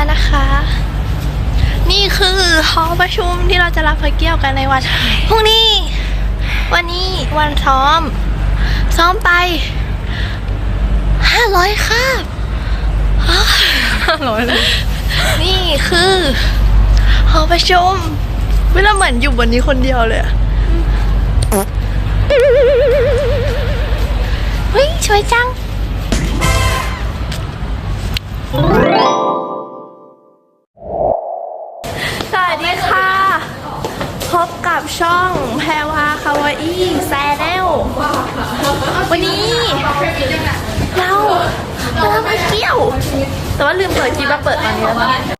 แล้วนะคะ นี่คือหอประชุมที่เราจะรับพระเกี่ยวกันในวันพรุ่งนี้ วันนี้วันซ้อม ซ้อมไปห้าร้อยคาบห้าร้อยเลยนี่คือหอประชุมเวลาเหมือนอยู่บนนี้คนเดียวเลยอะเฮ้ยสวยจัง แต่ว่าลืมเปิดคลิปมาเปิดตอนนี้แล้วนะ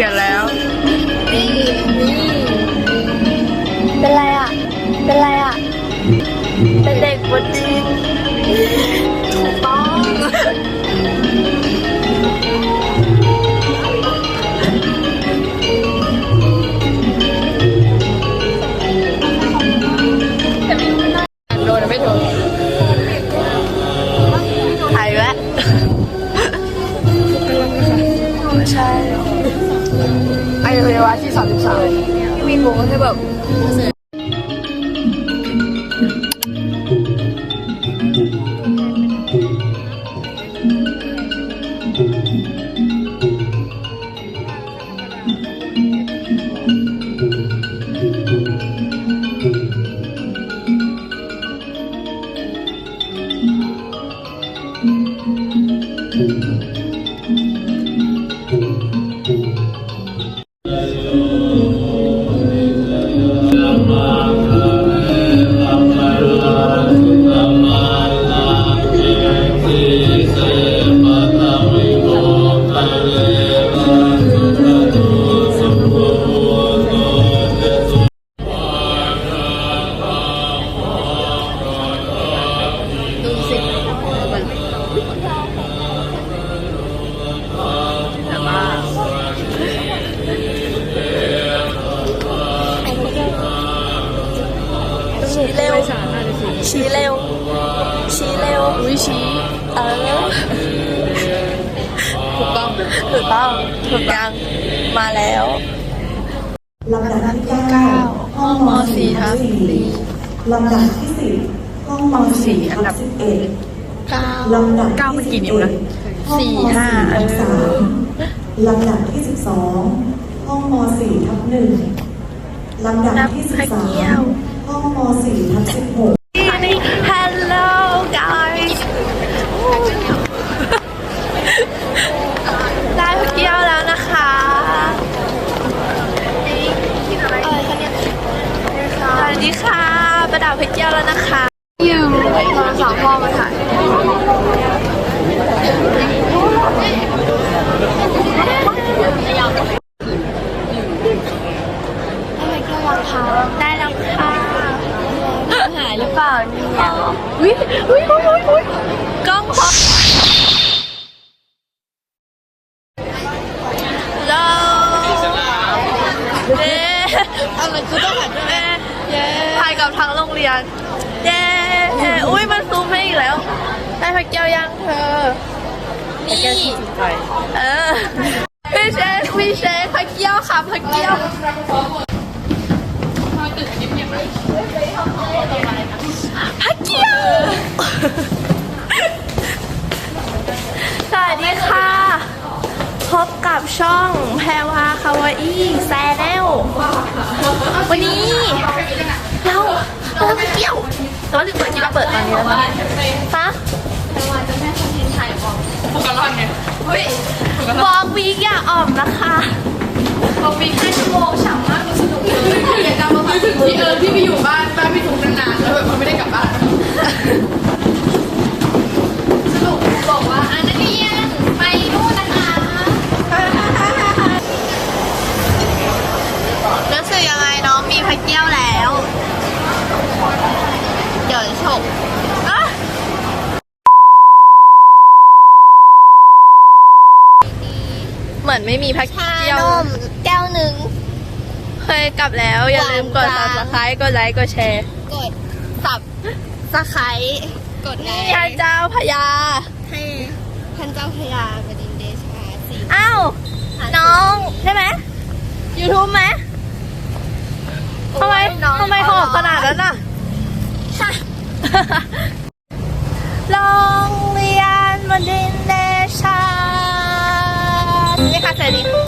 ไม่เป็นเด็กเถื่อนแล้วนี่เป็นไรอะ เป็นไรอะ เป็นเด็กบนดิน ไอ้เทวาที่สามสิบสามวิ่งงงให้แบบ ชี้เออถูกต้องถูกต้องถูกยังมาแล้วลำดับที่เก้าห้องมสี่ทับสี่ลำดับที่สิบห้องม .4 อันดับ11เก้าลำดับเก้ามันกี่นิ้วนะห้องสี่ห้า4ทับ3ลำดับที่12ห้องม .4 ทับ1ลำดับที่นับพระเกี้ยว13ห้องม .4 ทับ16 Hello ประดับพระเกี้ยวแล้วนะคะ ยืมโทรศัพท์พ่อมาถ่ายได้แล้วค่ะ หายหรือเปล่าเนี่ยวิวิวิวิวิกล้องพอโลเย้อะไรคือต้องหันด้วย เย้ถ่ายกับทั้งโรงเรียน เย้อุ้ยมันซูมให้อีกแล้ว ได้พักเกียวยังเธอ นี่เออพี่เชฟพี่เชฟพักเกียวค่ะพักเกียวพักเกี้ยว สวัสดีค่ะ พบกับช่องแพรวาคาวาอี้แซ แต่ว่าลืมเปิดที่เราเปิดตอนนี้แล้วนะฮะบอกวีกอย่าอ่อมนะคะที่เออที่ไปอยู่บ้านบ้านพี่ทุกนานๆแล้วแบบมันไม่ได้กลับบ้าน รู้สึกยังไงน้องมีพักเกี้ยวแล้ว เดี๋ยวฉกอะเหมื อนไม่มีพักเกี้ยวแก้วหนึ่ง เคยกลับแล้ว อย่าลืมกดหวานจัง subscribe กดไลค์กดแชร์กดสับสไครกดไลพระค์เจ้าพญาให้ท่านเจ้าพระยาบดินทร์เดชาสีอ้าวน้องใช่ไหม YouTube ไหมทำไมทำไมหอบขนาดนั้นอะ ready.